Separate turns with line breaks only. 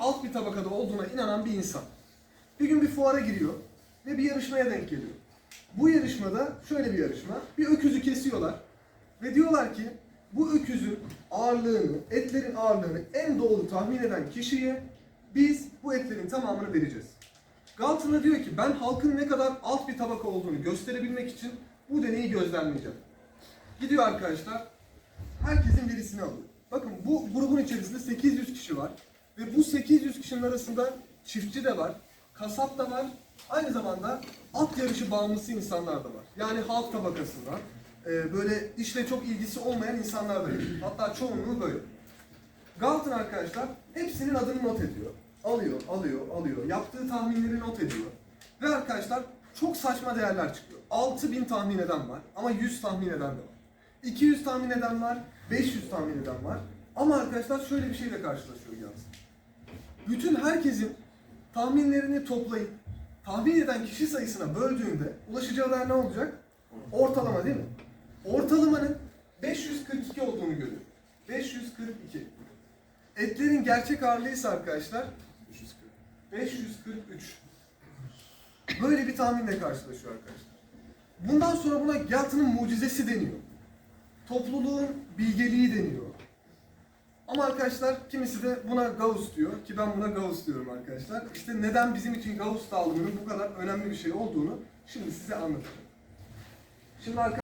alt bir tabakada olduğuna inanan bir insan. Bir gün bir fuara giriyor ve bir yarışmaya denk geliyor. Bu yarışmada şöyle bir yarışma. Bir öküzü kesiyorlar ve diyorlar ki bu öküzün ağırlığını, etlerin ağırlığını en doğru tahmin eden kişiye biz bu etlerin tamamını vereceğiz. Galtın'a diyor ki ben halkın ne kadar alt bir tabaka olduğunu gösterebilmek için bu deneyi gözlemleyeceğim. Gidiyor arkadaşlar, herkesin verisini alıyor. Bu grubun içerisinde 800 kişi var ve bu 800 kişinin arasında çiftçi de var, kasap da var, aynı zamanda at yarışı bağımlısı insanlar da var. Yani halk tabakasından, e, böyle işle çok ilgisi olmayan insanlar da var. Hatta çoğunluğu böyle. Galton arkadaşlar hepsinin adını not ediyor. Alıyor, alıyor, alıyor. Yaptığı tahminleri not ediyor. Ve arkadaşlar çok saçma değerler çıkıyor. 6000 tahmin eden var ama 100 tahmin eden de var. 200 tahmin eden var, 500 tahmin eden var. Ama arkadaşlar şöyle bir şeyle karşılaşıyor yalnız. Bütün herkesin tahminlerini toplayıp tahmin eden kişi sayısına böldüğünde ulaşacağı değer ne olacak? Ortalama değil mi? Ortalamanın 542 olduğunu görüyor. 542. Etlerin gerçek ağırlığı ise arkadaşlar 543. Böyle bir tahminle karşılaşıyor arkadaşlar. Bundan sonra buna Galton'ın mucizesi deniyor. Topluluğun bilgeliği deniyor. Ama arkadaşlar kimisi de buna Gauss diyor ki ben buna Gauss diyorum arkadaşlar. İşte neden bizim için Gauss dağılımının bu kadar önemli bir şey olduğunu şimdi size anlatacağım. Şimdi arkadaşlar